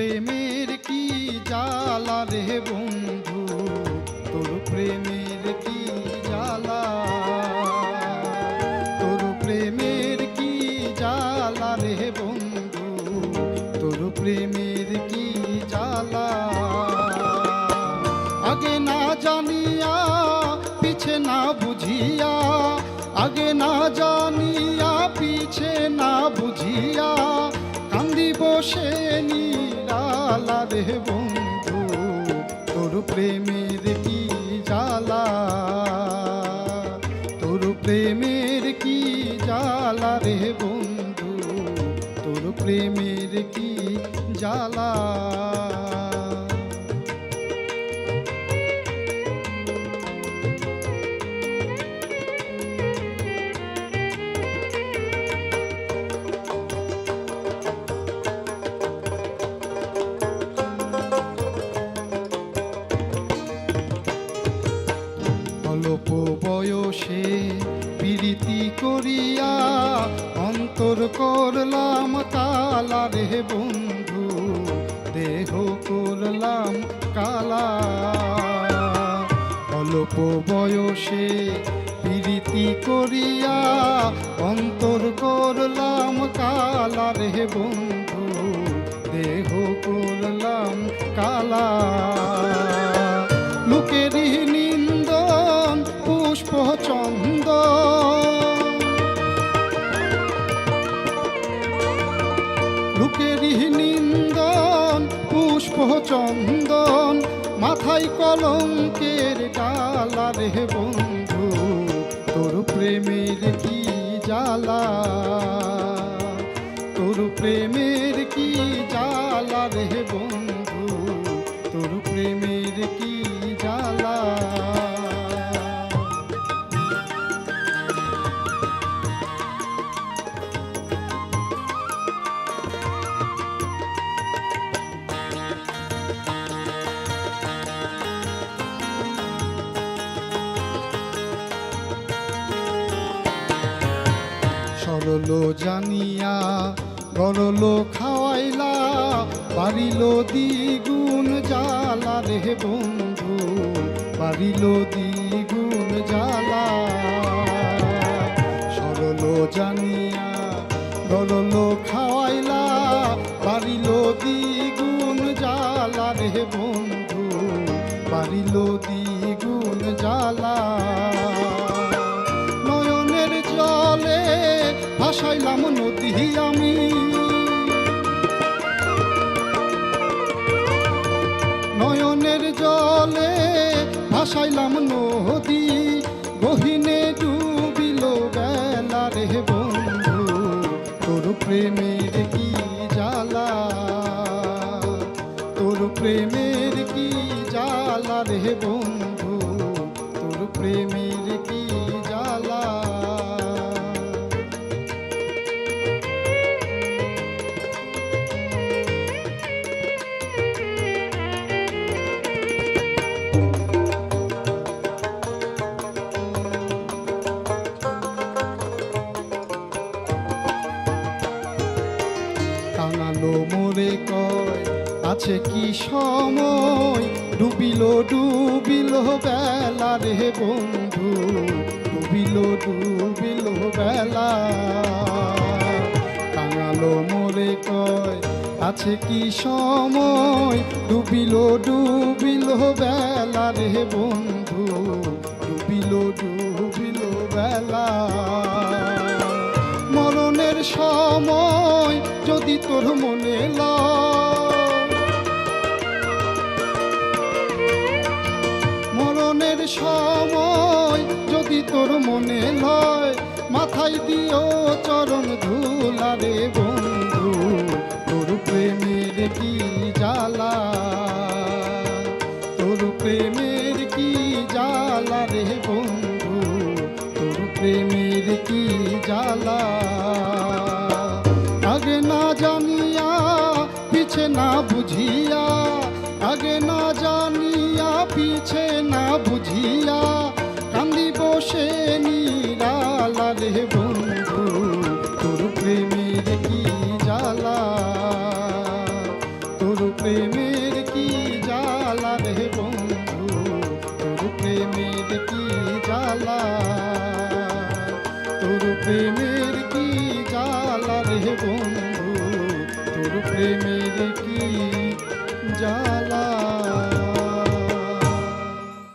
প্রেমের কি জ্বালা রে বন্ধু? তোর প্রেমের কি জ্বালা? তোর প্রেমের কি জ্বালা রে বন্ধু? তোর প্রেমের কি জ্বালা? আগে না জানিয়া, পিছে না বুঝিয়া প্রেমের কি জ্বালা? তোর প্রেমের কি জ্বালা রে বন্ধু? তোর প্রেমের কি জ্বালা? অল্প বয়সে প্রীতি করিয়া অন্তর করলাম কালা রে বন্ধু, দেহ করলাম কালা। অল্প বয়সে প্রীতি করিয়া অন্তর করলাম কালা রে বন্ধু, দেহ করলাম কালা। নিন্দন, পুষ্প চন্দন, মাথায় কলঙ্কের ডালা রে বন্ধু, তোর প্রেমের কি জ্বালা? তোর প্রেমের কি জ্বালা রে বন্ধু? সরল জানিয়া, গরল খাওয়াইলা, বাড়িল দ্বিগুণ জ্বালা রে বন্ধু, বাড়িল দ্বিগুণ জ্বালা। সরল জানিয়া, গরল খাওয়াইলা, বাড়িল দ্বিগুণ জ্বালা রে বন্ধু, বাড়িল দ্বিগুণ জ্বালা। ভাসাইলাম নদী আমি। নয়নের জলে ভাসাইলাম নদী, গহিনে ডুবিল বেলা রে বন্ধু, তোর প্রেমের কি জ্বালা? তোর প্রেমের আছে কি সময়? ডুবিল ডুবিল বেলা রে বন্ধু, ডুবিল ডুবিল বেলা। কাঙালো মোরে কয়, আছে কি সময়? ডুবিল ডুবিল বেলা রে বন্ধু, ডুবিল ডুবিল বেলা। মরণের সময় যদি তোর মনে লয় মরণের সময় যদি তোর মনে লয়, মাথায় দিও চরণ ধুলারে বন্ধু, তোর প্রেমের কি জ্বালা? তোর প্রেমের কি জ্বালা রে বন্ধু, তোর প্রেমের কি জ্বালা? প্রেমের কি জ্বালা রে বন্ধু? তোর প্রেমের কি জ্বালা? তোর প্রেমের কি জ্বালা রে বন্ধু? তোর প্রেমের কি জ্বালা?